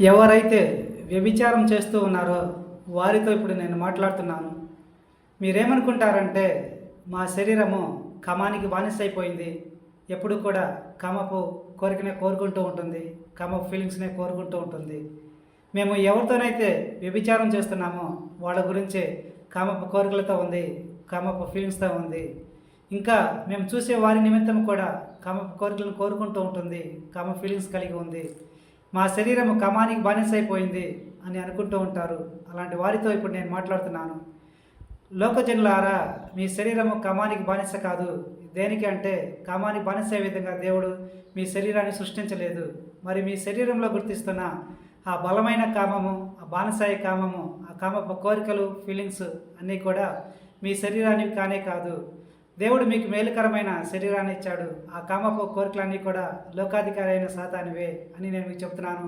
ఎవరైతే వ్యభిచారం చేస్తూ ఉన్నారో వారితో ఇప్పుడు నేను మాట్లాడుతున్నాను. మీరేమనుకుంటారంటే మా శరీరము కమానికి బానిసైపోయింది. ఎప్పుడు కూడా కమపు కోరికనే కోరుకుంటూ ఉంటుంది. కమపు ఫీలింగ్స్నే కోరుకుంటూ ఉంటుంది. మేము ఎవరితోనైతే వ్యభిచారం చేస్తున్నామో వాళ్ళ గురించి కామపు కోరికలతో ఉంది కామపు ఫీలింగ్స్తో ఉంది. ఇంకా మేము చూసే వారి నిమిత్తం కూడా కామపు కోరికలను కోరుకుంటూ ఉంటుంది కామ ఫీలింగ్స్ కలిగి ఉంది. మా శరీరము కమానికి బానిసైపోయింది అని అనుకుంటూ ఉంటారు. అలాంటి వారితో ఇప్పుడు నేను మాట్లాడుతున్నాను. లోకజనులారా మీ శరీరము కమానికి బానిస కాదు. దేనికి అంటే కామానికి బానిసే విధంగా దేవుడు మీ శరీరాన్ని సృష్టించలేదు. మరి మీ శరీరంలో గుర్తిస్తున్న ఆ బలమైన కామము ఆ బానిసాయి కామము ఆ కామ కోరికలు ఫీలింగ్స్ అన్నీ కూడా మీ శరీరానికి కానే కాదు. దేవుడు మీకు మేలుకరమైన శరీరాన్ని ఇచ్చాడు. ఆ కామపు కోరికలన్నీ కూడా లోకాధికారి అయిన సాతానివే అని నేను మీకు చెప్తున్నాను.